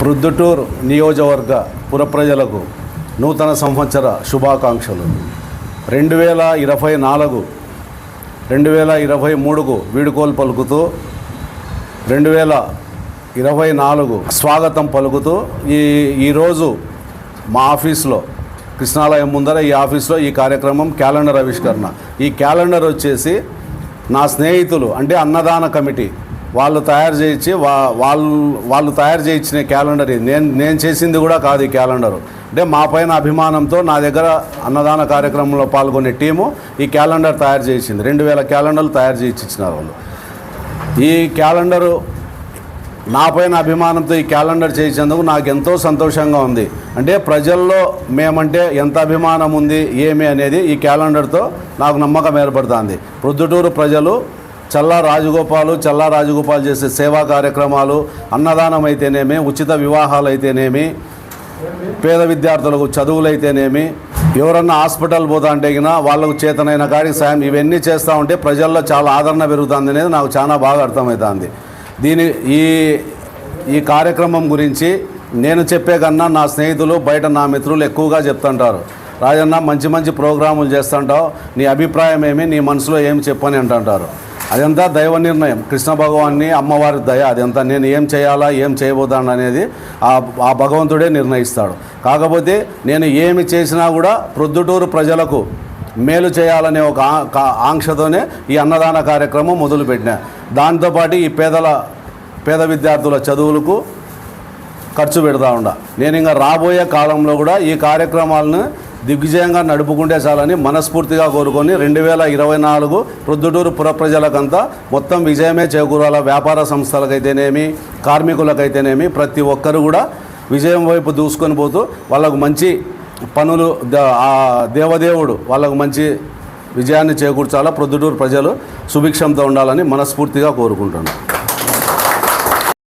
ప్రొద్దుటూరు నియోజకవర్గ పురప్రజలకు నూతన సంవత్సర శుభాకాంక్షలు. రెండు వేల ఇరవై నాలుగు రెండు వేల ఇరవై మూడుకు వీడుకోలు పలుకుతూ రెండు వేల ఇరవై నాలుగు స్వాగతం పలుకుతూ ఈ ఈరోజు మా ఆఫీస్లో కృష్ణాలయం ముందర ఈ ఆఫీస్లో ఈ కార్యక్రమం క్యాలెండర్ ఆవిష్కరణ. ఈ క్యాలెండర్ వచ్చేసి నా స్నేహితులు అంటే అన్నదాన కమిటీ వాళ్ళు తయారు చేయించి వా వాళ్ళు వాళ్ళు తయారు చేయించిన క్యాలెండర్ ఇది. నేను నేను చేసింది కూడా కాదు ఈ క్యాలెండరు. అంటే మా పైన అభిమానంతో నా దగ్గర అన్నదాన కార్యక్రమంలో పాల్గొనే టీము ఈ క్యాలెండర్ తయారు చేసింది రెండు వేల క్యాలెండర్లు తయారు చేయించి వాళ్ళు. ఈ క్యాలెండరు నా పైన అభిమానంతో ఈ క్యాలెండర్ చేసేందుకు నాకు ఎంతో సంతోషంగా ఉంది. అంటే ప్రజల్లో మేమంటే ఎంత అభిమానం ఉంది ఏమి అనేది ఈ క్యాలెండర్తో నాకు నమ్మకం ఏర్పడుతుంది. ప్రొద్దుటూరు ప్రజలు చల్లా రాజగోపాలు చల్లా రాజగోపాల్ చేసే సేవా కార్యక్రమాలు అన్నదానం అయితేనేమి ఉచిత వివాహాలు అయితేనేమి పేద విద్యార్థులకు చదువులు అయితేనేమి ఎవరన్నా హాస్పిటల్ పోతా అంటే వాళ్ళకు చేతనైన కాడికి సాయం ఇవన్నీ చేస్తూ ఉంటే ప్రజల్లో చాలా ఆదరణ పెరుగుతుంది అనేది నాకు చాలా బాగా అర్థమవుతుంది. దీని ఈ ఈ కార్యక్రమం గురించి నేను చెప్పే కన్నా నా స్నేహితులు బయట నా మిత్రులు ఎక్కువగా చెప్తుంటారు. రాజన్న మంచి మంచి ప్రోగ్రాములు చేస్తుంటావు. నీ అభిప్రాయం ఏమి నీ మనసులో ఏమి చెప్పని అంటుంటారు. అదంతా దైవ నిర్ణయం. కృష్ణ భగవాన్ని అమ్మవారి దయ అదంతా నేను ఏం చేయాలా ఏం చేయబోతాను అనేది ఆ ఆ భగవంతుడే నిర్ణయిస్తాడు. కాకపోతే నేను ఏమి చేసినా కూడా ప్రొద్దుటూరు ప్రజలకు మేలు చేయాలనే ఒక కా- ఆంక్షతోనే ఈ అన్నదాన కార్యక్రమం మొదలుపెట్టిన. దాంతోపాటు ఈ పేదల పేద విద్యార్థుల చదువులకు ఖర్చు పెడతా ఉండ. నేను ఇంకా రాబోయే కాలంలో కూడా ఈ కార్యక్రమాలను దిగ్విజయంగా నడుపుకుంటే చాలని మనస్ఫూర్తిగా కోరుకొని రెండు వేల ఇరవై నాలుగు ప్రొద్దుటూరు పుర ప్రజలకంతా మొత్తం విజయమే చేకూరాల వ్యాపార సంస్థలకైతేనేమి కార్మికులకైతేనేమి ప్రతి ఒక్కరు కూడా విజయం వైపు దూసుకొని పోతూ వాళ్ళకు మంచి పనులు ఆ దేవదేవుడు వాళ్ళకు మంచి విజయాన్ని చేకూర్చాలా ప్రొద్దుటూరు ప్రజలు సుభిక్షంతో ఉండాలని మనస్ఫూర్తిగా కోరుకుంటున్నాను